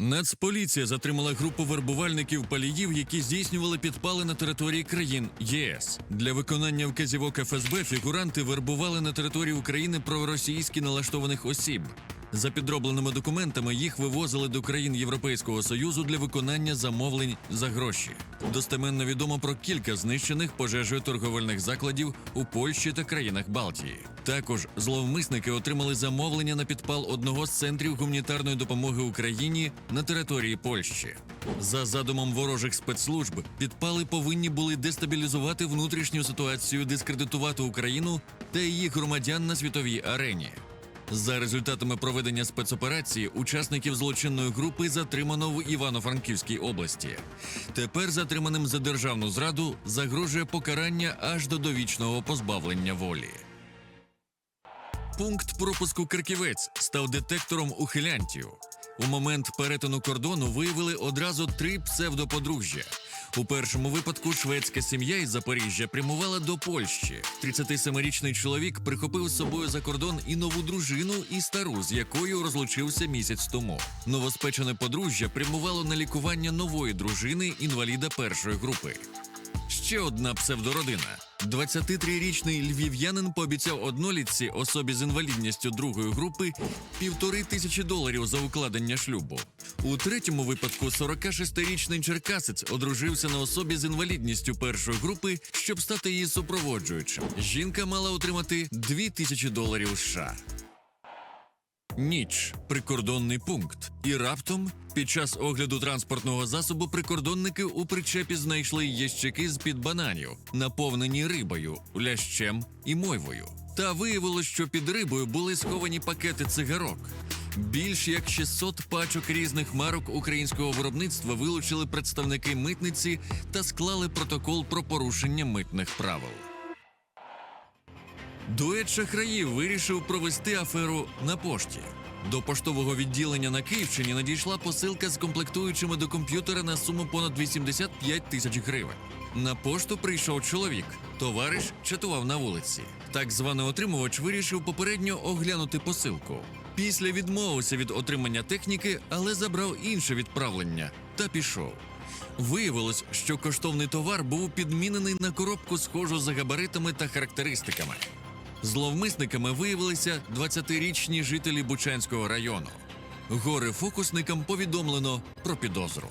Нацполіція затримала групу вербувальників паліїв, які здійснювали підпали на території країн ЄС. Для виконання вказівок ФСБ фігуранти вербували на території України проросійські налаштованих осіб. За підробленими документами їх вивозили до країн Європейського союзу для виконання замовлень за гроші. Достеменно відомо про кілька знищених пожежею торговельних закладів у Польщі та країнах Балтії. Також зловмисники отримали замовлення на підпал одного з центрів гуманітарної допомоги Україні на території Польщі. За задумом ворожих спецслужб, підпали повинні були дестабілізувати внутрішню ситуацію, дискредитувати Україну та її громадян на світовій арені. За результатами проведення спецоперації учасників злочинної групи затримано в Івано-Франківській області. Тепер затриманим за державну зраду загрожує покарання аж до довічного позбавлення волі. Пункт пропуску Краківець став детектором ухилянтів. У момент перетину кордону виявили одразу три псевдоподружжя. У першому випадку шведська сім'я із Запоріжжя прямувала до Польщі. 37-річний чоловік прихопив з собою за кордон і нову дружину, і стару, з якою розлучився місяць тому. Новоспечене подружжя прямувало на лікування нової дружини інваліда першої групи. Ще одна псевдородина. 23-річний львів'янин пообіцяв однолітці особі з інвалідністю другої групи півтори тисячі доларів за укладення шлюбу. У третьому випадку 46-річний черкасець одружився на особі з інвалідністю першої групи, щоб стати її супроводжуючим. Жінка мала отримати 2 тисячі доларів США. Ніч прикордонний пункт. І раптом, під час огляду транспортного засобу, прикордонники у причепі знайшли ящики з під бананів, наповнені рибою, лящем і мойвою. Та виявилось, що під рибою були сховані пакети цигарок. Більш як 600 пачок різних марок українського виробництва вилучили представники митниці та склали протокол про порушення митних правил. Дует шахраїв вирішив провести аферу на пошті. До поштового відділення на Київщині надійшла посилка з комплектуючими до комп'ютера на суму понад 85 тисяч гривень. На пошту прийшов чоловік. Товариш чатував на вулиці. Так званий отримувач вирішив попередньо оглянути посилку. Після відмовився від отримання техніки, але забрав інше відправлення та пішов. Виявилось, що коштовний товар був підмінений на коробку, схожу за габаритами та характеристиками. Зловмисниками виявилися 20-річні жителі Бучанського району. Гори фокусникам повідомлено про підозру.